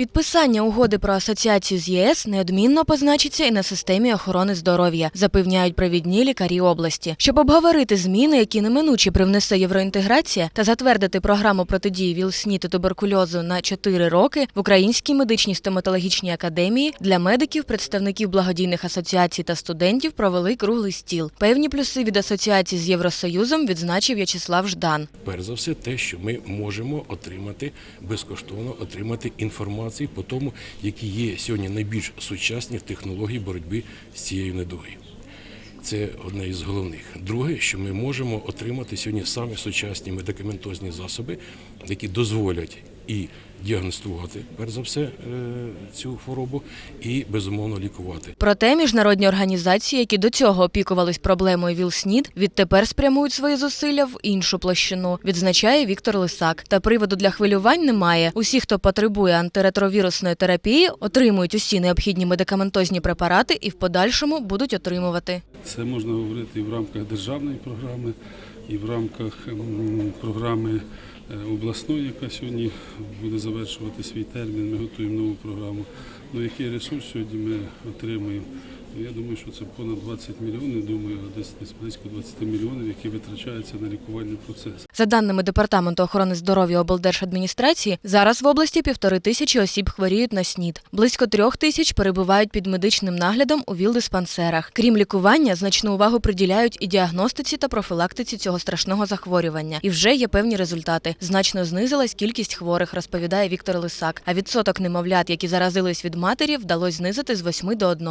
Підписання угоди про асоціацію з ЄС неодмінно позначиться і на системі охорони здоров'я, запевняють провідні лікарі області. Щоб обговорити зміни, які неминуче привнесе євроінтеграція, та затвердити програму протидії ВІЛ-СНІД та туберкульозу на 4 роки в Українській медичній стоматологічній академії для медиків, представників благодійних асоціацій та студентів провели круглий стіл. Певні плюси від асоціації з Євросоюзом відзначив В'ячеслав Ждан. Перш за все, те, що ми можемо отримати безкоштовно отримати інформацію по тому, які є сьогодні найбільш сучасні технології боротьби з цією недугою. Це одне із головних. Друге, що ми можемо отримати сьогодні самі сучасні медикаментозні засоби, які дозволять і діагностувати, перш за все, е, цю хворобу, і безумовно лікувати. Проте міжнародні організації, які до цього опікувались проблемою ВІЛ-СНІД, відтепер спрямують свої зусилля в іншу площину, відзначає Віктор Лисак. Та приводу для хвилювань немає. Усі, хто потребує антиретровірусної терапії, отримують усі необхідні медикаментозні препарати і в подальшому будуть отримувати. Це можна говорити і в рамках державної програми, і в рамках програми е, обласної, яка сьогодні буде завершувати свій термін. Ми готуємо нову програму. Ну, який ресурс сьогодні ми отримуємо? Ну, Я думаю, що це понад 20 мільйонів, думаю, десь десь близько 20 мільйонів, які витрачаються на лікувальний процес. За даними департаменту охорони здоров'я облдержадміністрації, зараз в області півтори тисячі осіб хворіють на СНІД. Близько трьох тисяч перебувають під медичним наглядом у ВІЛ-диспансерах. Крім лікування, значну увагу приділяють і діагностиці та профілактиці цього страшного захворювання. І вже є певні результати. Значно знизилась кількість хворих, розповідає Віктор Лисак. А відсоток немовлят, які заразились від матері, вдалося знизити з 8 до 1.